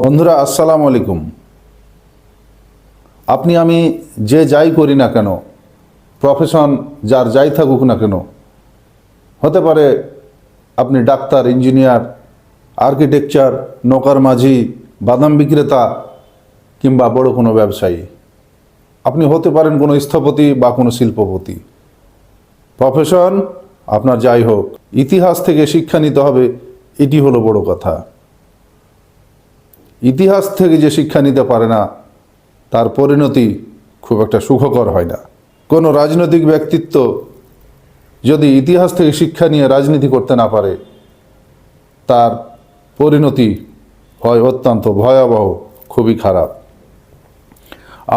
বন্ধুরা, আসসালামু আলাইকুম। আপনি, আমি যে যাই করি না কেন প্রফেশন যার যাই থাকুক না কেন, হতে পারে আপনি ডাক্তার ইঞ্জিনিয়ার আর্কিটেকচার নৌকার মাঝি, বাদাম বিক্রেতা কিংবা বড় কোনো ব্যবসায়ী, আপনি হতে পারেন কোনো স্থপতি বা কোনো শিল্পপতি। প্রফেশন আপনার যাই হোক, ইতিহাস থেকে শিক্ষা নিতে হবে, এটি হলো বড় কথা। ইতিহাস থেকে যে শিক্ষা নিতে পারে না, তার পরিণতি খুব একটা সুখকর হয় না। কোনো রাজনৈতিক ব্যক্তিত্ব যদি ইতিহাস থেকে শিক্ষা নিয়ে রাজনীতি করতে না পারে, তার পরিণতি হয় অত্যন্ত ভয়াবহ, খুবই খারাপ।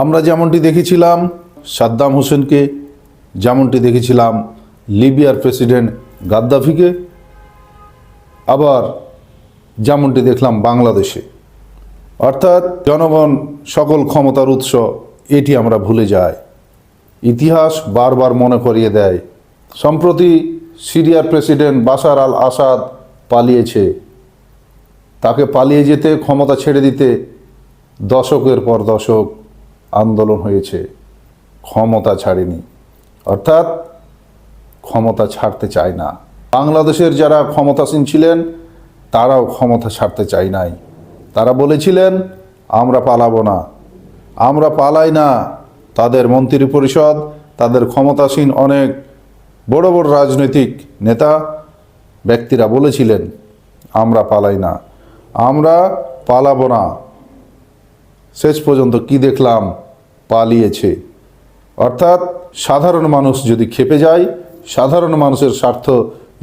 আমরা যেমনটি দেখেছিলাম সাদ্দাম হোসেনকে, যেমনটি দেখেছিলাম লিবিয়ার প্রেসিডেন্ট গাদ্দাফিকে, আবার যেমনটি দেখলাম বাংলাদেশে। অর্থাৎ জনগণ সকল ক্ষমতার উৎস, এটি আমরা ভুলে যাই। ইতিহাস বারবার মনে করিয়ে দেয়, সম্প্রতি সিরিয়ার প্রেসিডেন্ট বাশার আল আসাদ পালিয়েছে। তাকে পালিয়ে যেতে, ক্ষমতা ছেড়ে দিতে দশকের পর দশক আন্দোলন হয়েছে। ক্ষমতা ছাড়েনি। অর্থাৎ ক্ষমতা ছাড়তে চায় না। বাংলাদেশের যারা ক্ষমতাসীন ছিলেন, তারাও ক্ষমতা ছাড়তে চায় নাই। তারা বলেছিলেন, আমরা পালাবো না। আমরা পালাই না। তাদের মন্ত্রী পরিষদ, তাদের ক্ষমতাসীন অনেক বড় বড় রাজনৈতিক নেতা, ব্যক্তিরা বলেছিলেন, আমরা পালাই না। আমরা পালাবো না। শেষ পর্যন্ত কি দেখলাম? পালিয়েছে। অর্থাৎ সাধারণ মানুষ যদি খেপে যায়, সাধারণ মানুষের স্বার্থ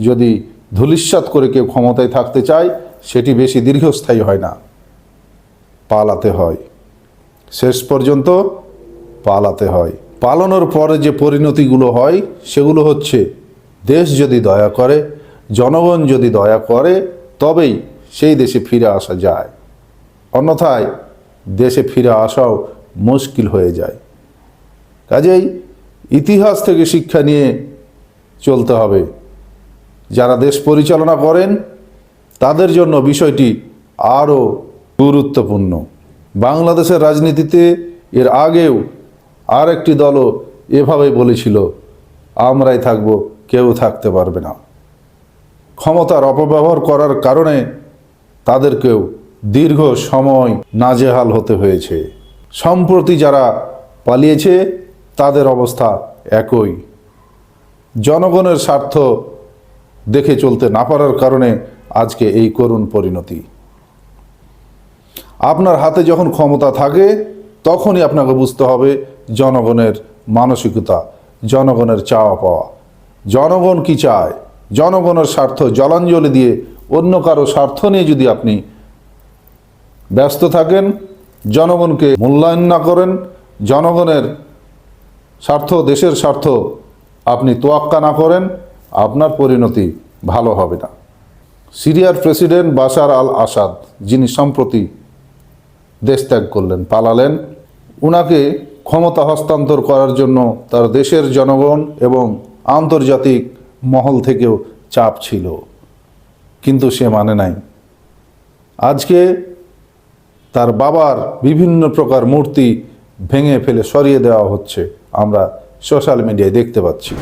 যদি ধূলিস্বাত করে কেউ ক্ষমতায় থাকতে চায়, সেটি বেশি দীর্ঘস্থায়ী হয় না। পালাতে হয়। শেষ পর্যন্ত পালাতে হয়। পালানোর পরে যে পরিণতিগুলো হয়, সেগুলো হচ্ছে, দেশ যদি দয়া করে, জনগণ যদি দয়া করে, তবেই সেই দেশে ফিরে আসা যায়। অন্যথায় দেশে ফিরে আসাও মুশকিল হয়ে যায়। কাজেই ইতিহাস থেকে শিক্ষা নিয়ে চলতে হবে। যারা দেশ পরিচালনা করেন, তাদের জন্য বিষয়টি আরও গুরুত্বপূর্ণ। বাংলাদেশের রাজনীতিতে এর আগেও আর একটি দলও এভাবে বলেছিল, আমরাই থাকব, কেউ থাকতে পারবে না। ক্ষমতার অপব্যবহার করার কারণে তাদেরকেও দীর্ঘ সময় নাজেহাল হতে হয়েছে। সম্প্রতি যারা পালিয়েছে, তাদের অবস্থা একই। জনগণের স্বার্থ দেখে চলতে না পারার কারণে আজকে এই করুণ পরিণতি। আপনার হাতে যখন ক্ষমতা থাকে, তখনই আপনাকে বুঝতে হবে জনগণের মানসিকতা, জনগণের চাওয়া পাওয়া। জনগণ কি চায়? জনগণের স্বার্থ জলাঞ্জলি দিয়ে অন্য কারও স্বার্থ নিয়ে যদি আপনি ব্যস্ত থাকেন, জনগণকে মূল্যায়ন না করেন, জনগণের স্বার্থ, দেশের স্বার্থ আপনি তোয়াক্কা না করেন, আপনার পরিণতি ভালো হবে না। সিরিয়ার প্রেসিডেন্ট বাশার আল আসাদ যিনি সম্প্রতি দেশ ত্যাগ করলেন, পালালেন। উনাকে ক্ষমতা হস্তান্তর করার জন্য তার দেশের জনগণ এবং আন্তর্জাতিক মহল থেকেও চাপ ছিল, কিন্তু সে মানে নাই। আজকে তার বাবার বিভিন্ন প্রকার মূর্তি ভেঙে ফেলে সরিয়ে দেওয়া হচ্ছে, আমরা সোশ্যাল মিডিয়ায় দেখতে পাচ্ছি।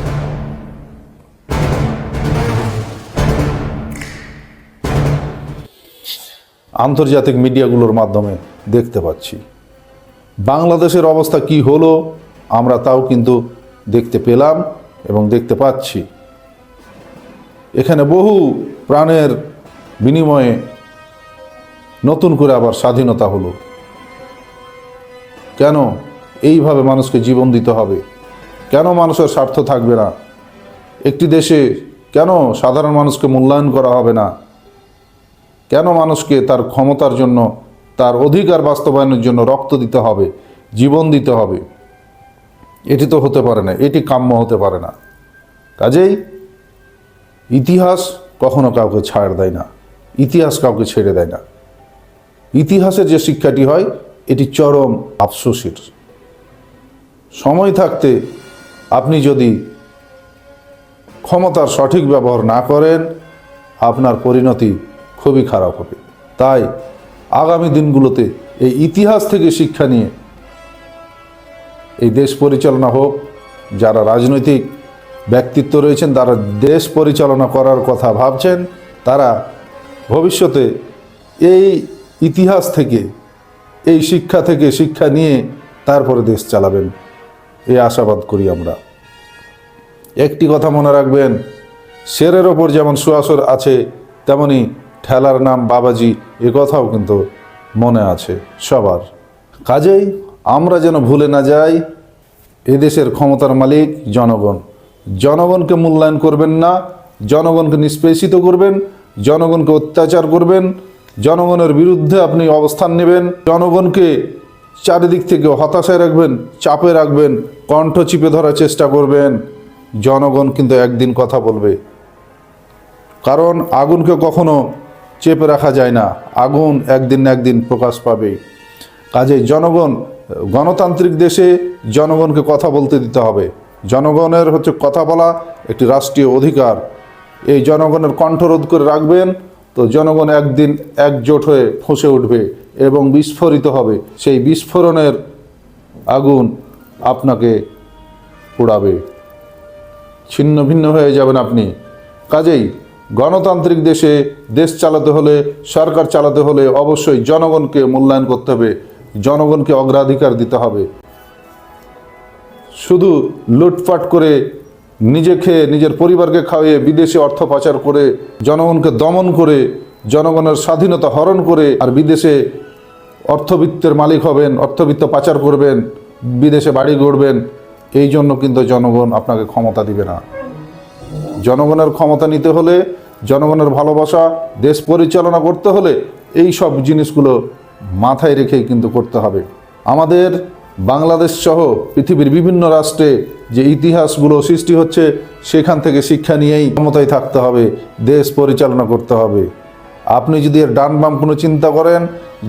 আন্তর্জাতিক মিডিয়াগুলোর মাধ্যমে দেখতে পাচ্ছি। বাংলাদেশের অবস্থা কি হলো, আমরা তাও কিন্তু দেখতে পেলাম এবং দেখতে পাচ্ছি। এখানে বহু প্রাণের বিনিময়ে নতুন করে আবার স্বাধীনতা হলো। কেন এইভাবে মানুষকে জীবন দিতে হবে? কেন মানুষের স্বার্থ থাকবে না? একটি দেশে কেন সাধারণ মানুষকে মূল্যায়ন করা হবে না? কেন মানুষকে তার ক্ষমতার জন্য, তার অধিকার বাস্তবায়নের জন্য রক্ত দিতে হবে, জীবন দিতে হবে? এটি তো হতে পারে না, এটি কাম্য হতে পারে না। কাজেই ইতিহাস কখনো কাউকে ছাড় দেয় না, ইতিহাস কাউকে ছেড়ে দেয় না। ইতিহাসের যে শিক্ষাটি হয়, এটি চরম আফসোসের। সময় থাকতে আপনি যদি ক্ষমতার সঠিক ব্যবহার না করেন, আপনার পরিণতি খুবই খারাপ হবে। তাই আগামী দিনগুলোতে এই ইতিহাস থেকে শিক্ষা নিয়ে এই দেশ পরিচালনা হোক, যারা রাজনৈতিক ব্যক্তিত্ব রয়েছেন, তারা দেশ পরিচালনা করার কথা ভাবছেন, তারা ভবিষ্যতে এই ইতিহাস থেকে, এই শিক্ষা থেকে শিক্ষা নিয়ে তারপরে দেশ চালাবেন। এই আশাবাদ করি আমরা। একটি কথা মনে রাখবেন, শেরের ওপর যেমন সুয়াসর আছে, তেমনি ঠেলার নাম বাবাজি, এ কথাও কিন্তু মনে আছে সবার। কাজেই আমরা যেন ভুলে না যাই, এদেশের ক্ষমতার মালিক জনগণ। জনগণকে মূল্যায়ন করবেন না, জনগণকে নিষ্পেষিত করবেন, জনগণকে অত্যাচার করবেন, জনগণের বিরুদ্ধে আপনি অবস্থান নেবেন, জনগণকে চারিদিক থেকে হতাশায় রাখবেন, চাপে রাখবেন, কণ্ঠ চিপে ধরার চেষ্টা করবেন। জনগণ কিন্তু একদিন কথা বলবে। কারণ আগুনকে কখনো চেপে রাখা যায় না। আগুন একদিন না একদিন প্রকাশ পাবে। কাজেই জনগণ, গণতান্ত্রিক দেশে জনগণকে কথা বলতে দিতে হবে। জনগণের হচ্ছে কথা বলা একটি রাষ্ট্রীয় অধিকার। এই জনগণের কণ্ঠরোধ করে রাখবেন তো জনগণ একদিন একজোট হয়ে ফসে উঠবে এবং বিস্ফোরিত হবে। সেই বিস্ফোরণের আগুন আপনাকে পোড়াবে। ছিন্ন ভিন্ন হয়ে যাবেন আপনি। কাজেই গণতান্ত্রিক দেশে দেশ চালাতে হলে, সরকার চালাতে হলে অবশ্যই জনগণকে মূল্যায়ন করতে হবে, জনগণকে অগ্রাধিকার দিতে হবে। শুধু লুটপাট করে নিজে খেয়ে নিজের পরিবারকে খাওয়িয়ে বিদেশে অর্থ পাচার করে, জনগণকে দমন করে, জনগণের স্বাধীনতা হরণ করে আর বিদেশে অর্থবিত্তের মালিক হবেন, অর্থবিত্ত পাচার করবেন, বিদেশে বাড়ি গড়বেন, এই জন্য কিন্তু জনগণ আপনাকে ক্ষমতা দিবে না। জনগণের ক্ষমতা নিতে হলে, জনগণের ভালোবাসা, দেশ পরিচালনা করতে হলে এই সব জিনিসগুলো মাথায় রেখেই কিন্তু করতে হবে। আমাদের বাংলাদেশ সহ পৃথিবীর বিভিন্ন রাষ্ট্রে যে ইতিহাসগুলো সৃষ্টি হচ্ছে, সেখান থেকে শিক্ষা নিয়েই ক্ষমতায় থাকতে হবে, দেশ পরিচালনা করতে হবে। আপনি যদি এর ডান বাম কোনো চিন্তা করেন,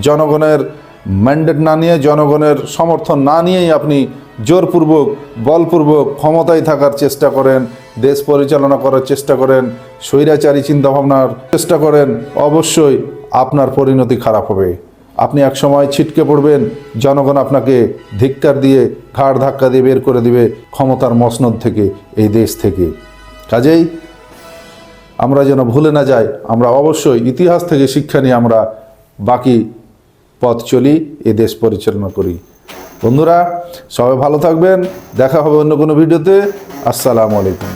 জনগণের ম্যান্ডেট না নিয়ে জনগণের সমর্থন না নিয়েই আপনি জোরপূর্বক, বলপূর্বক ক্ষমতায় থাকার চেষ্টা করেন, দেশ পরিচালনা করার চেষ্টা করেন, স্বৈরাচারী চিন্তাভাবনার চেষ্টা করেন, অবশ্যই আপনার পরিণতি খারাপ হবে। আপনি এক সময় ছিটকে পড়বেন, জনগণ আপনাকে ধিক্কার দিয়ে, ঘাড় ধাক্কা দিয়ে বের করে দিবে ক্ষমতার মসনদ থেকে, এই দেশ থেকে। কাজেই আমরা যেন ভুলে না যাই, আমরা অবশ্যই ইতিহাস থেকে শিক্ষা নিয়ে আমরা বাকি পথ চলি, এ দেশ পরিচালনা করি। বন্ধুরা, সবাই ভালো থাকবেন, দেখা হবে অন্য কোনো ভিডিওতে। আসসালামু আলাইকুম।